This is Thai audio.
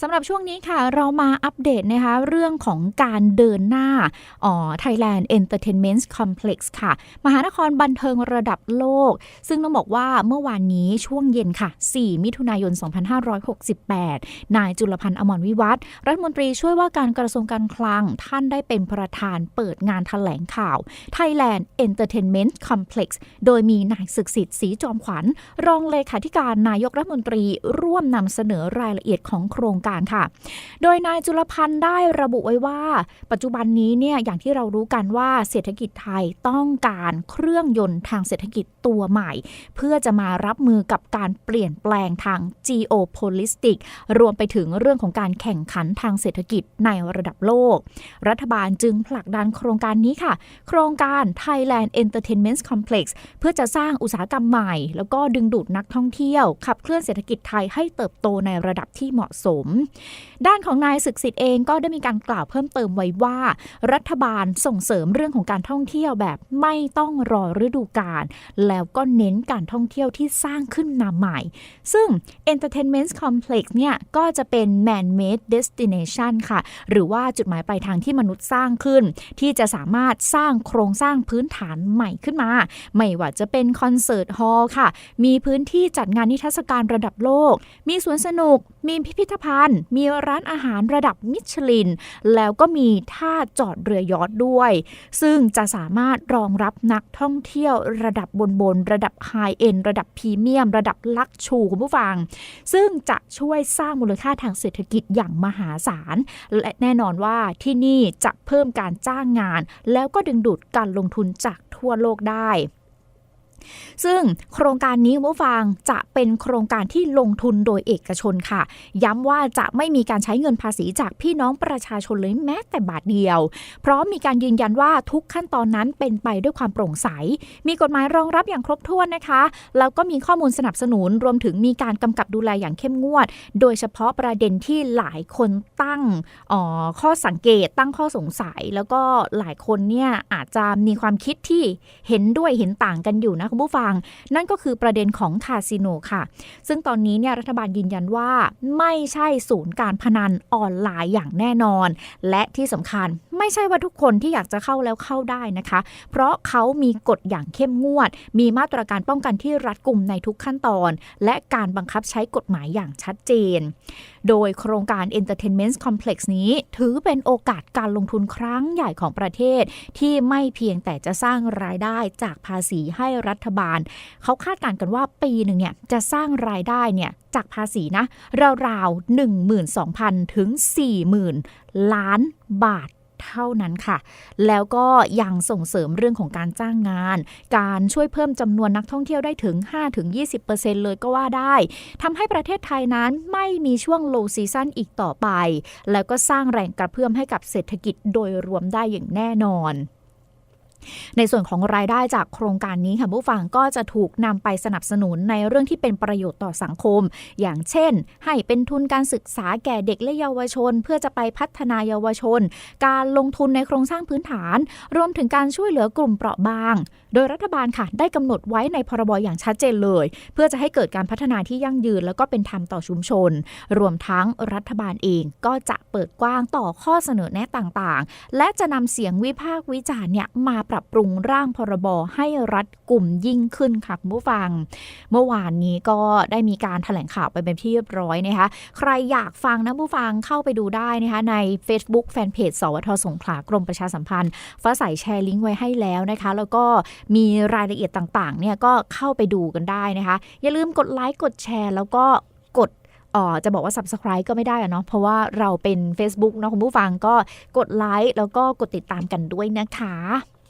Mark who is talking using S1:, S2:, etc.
S1: สำหรับช่วงนี้ค่ะ เรามาอัปเดตนะคะ เรื่องของการเดินหน้าอ๋อ Thailand Entertainment Complex ค่ะ มหานครบันเทิงระดับโลก ซึ่งต้องบอกว่าเมื่อวานนี้ช่วงเย็นค่ะ 4 มิถุนายน 2568 นายจุลพันธ์อมรวิวัฒรัฐมนตรีช่วยว่าการกระทรวงการคลัง ท่านได้เป็นประธานเปิดงานถแถลงข่าว Thailand Entertainment Complex โดยมีนายศึกสิทธิ์ศรีจอมขวัญ รองเลขาธิการนายกรัฐมนตรีร่วมนำเสนอรายละเอียดของโครงการค่ะ โดยนายจุลพันธ์ได้ระบุไว้ว่า ปัจจุบันนี้เนี่ยอย่างที่เรารู้กันว่าเศรษฐกิจไทยต้องการเครื่องยนต์ทางเศรษฐกิจตัวใหม่ เพื่อจะมารับมือกับการเปลี่ยนแปลงทาง geopolitics รวมไปถึงเรื่องของการแข่งขันทางเศรษฐกิจในระดับโลก รัฐบาลจึงผลักดันโครงการนี้ค่ะ โครงการ Thailand Entertainment Complex เพื่อจะสร้างอุตสาหกรรมใหม่ แล้วก็ดึงดูดนักท่องเที่ยว ขับเคลื่อนเศรษฐกิจไทยให้เติบโตในระดับที่เหมาะสมด้านของนายศึกสิทธิ์เองก็ได้มีการกล่าวเพิ่มเติมไว้ว่า รัฐบาลส่งเสริมเรื่องของการท่องเที่ยวแบบไม่ต้องรอฤดูกาลแล้วก็เน้นการท่องเที่ยวที่สร้างขึ้นมาใหม่ ซึ่ง Entertainment Complex เนี่ยก็จะเป็น man-made destination ค่ะ หรือว่าจุดหมายปลายทางที่มนุษย์สร้างขึ้น ที่จะสามารถสร้างโครงสร้างพื้นฐานใหม่ขึ้นมา ไม่ว่าจะเป็นคอนเสิร์ตฮอลล์ค่ะ มีพื้นที่จัดงานนิทรรศการระดับโลก มีสวนสนุก มีพิพิธภัณฑ์มีร้านอาหารระดับมิชลิน แล้วก็มีท่าจอดเรือยอทด้วย ซึ่งจะสามารถรองรับนักท่องเที่ยวระดับบนบนระดับไฮเอ็นระดับพรีเมียม ระดับลักชูคุณผู้ฟัง ซึ่งจะช่วยสร้างมูลค่าทางเศรษฐกิจอย่างมหาศาล และแน่นอนว่าที่นี่จะเพิ่มการจ้างงาน แล้วก็ดึงดูดการลงทุนจากทั่วโลกได้ ซึ่งโครงการนี้ผู้ฟังจะเป็นโครงการที่ลงทุนโดยเอกชนค่ะ ย้ำว่าจะไม่มีการใช้เงินภาษีจากพี่น้องประชาชนเลยแม้แต่บาทเดียว เพราะมีการยืนยันว่าทุกขั้นตอนนั้นเป็นไปด้วยความโปร่งใส มีกฎหมายรองรับอย่างครบถ้วนนะคะ แล้วก็มีข้อมูลสนับสนุนรวมถึงมีการกำกับดูแลอย่างเข้มงวด โดยเฉพาะประเด็นที่หลายคนตั้งออข้อสังเกตตั้งข้อสงสัย แล้วก็หลายคนเนี่ยอาจจะมีความคิดที่เห็นด้วยเห็นต่างกันอยู่นะคุณผู้ฟัง นั่นก็คือประเด็นของคาสิโนค่ะ ซึ่งตอนนี้เนี่ยรัฐบาลยืนยันว่าไม่ใช่ศูนย์การพนันออนไลน์อย่างแน่นอน และที่สำคัญไม่ใช่ว่าทุกคนที่อยากจะเข้าแล้วเข้าได้นะคะ เพราะเขามีกฎอย่างเข้มงวด มีมาตรการป้องกันที่รัดกุมในทุกขั้นตอน และการบังคับใช้กฎหมายอย่างชัดเจน โดยโครงการ Entertainment Complex นี้ถือเป็นโอกาสการลงทุนครั้งใหญ่ของประเทศ ที่ไม่เพียงแต่จะสร้างรายได้จากภาษีให้รัฐบาล เขาคาดการณ์กันว่าปีหนึ่งเนี่ยจะสร้างรายได้เนี่ยจากภาษีนะราวๆ12,000 ถึง 40,000 ล้านบาทเท่านั้นค่ะ แล้วก็ยังส่งเสริมเรื่องของการจ้างงาน การช่วยเพิ่มจำนวนนักท่องเที่ยวได้ถึง 5-20%เลยก็ว่าได้ทำให้ประเทศไทยนั้นไม่มีช่วง low season อีกต่อไป แล้วก็สร้างแรงกระเพื่อมให้กับเศรษฐกิจโดยรวมได้อย่างแน่นอน ในส่วนของรายได้จากโครงการนี้ค่ะผู้ฟังก็จะถูกนำไปสนับสนุนในเรื่องที่เป็นประโยชน์ต่อสังคม อย่างเช่น ให้เป็นทุนการศึกษาแก่เด็กและเยาวชน เพื่อจะไปพัฒนาเยาวชน การลงทุนในโครงสร้างพื้นฐาน รวมถึงการช่วยเหลือกลุ่มเปราะบาง โดยรัฐบาลค่ะได้กำหนดไว้ในพรบอย่างชัดเจนเลย เพื่อจะให้เกิดการพัฒนาที่ยั่งยืน แล้วก็เป็นธรรมต่อชุมชน รวมทั้งรัฐบาลเองก็จะเปิดกว้างต่อข้อเสนอแนะต่างๆ และจะนำเสียงวิพากษ์วิจารณ์เนี่ยมาปรับปรุงร่างพรบให้รัดกลุ่มยิ่งขึ้นค่ะคุณผู้ฟัง เมื่อวานนี้ก็ได้มีการแถลงข่าวไปเป็นที่เรียบร้อยนะคะใครอยากฟังนะผู้ฟังเข้าไปดูได้นะคะใน Facebook Fanpage สวทสงขลากรมประชาสัมพันธ์ฟ้าใสแชร์ลิงก์ไว้ให้แล้วนะคะ แล้วก็มีรายละเอียดต่างๆเนี่ยก็เข้าไปดูกันได้นะคะ อย่าลืมกดไลค์กดแชร์ แล้วก็กดออจะบอกว่า subscribe ก็ไม่ได้อะเนาะเพราะว่าเราเป็น Facebook เนาะคุณผู้ฟังก็กดไลค์แล้วก็กดติดตามกันด้วยนะคะ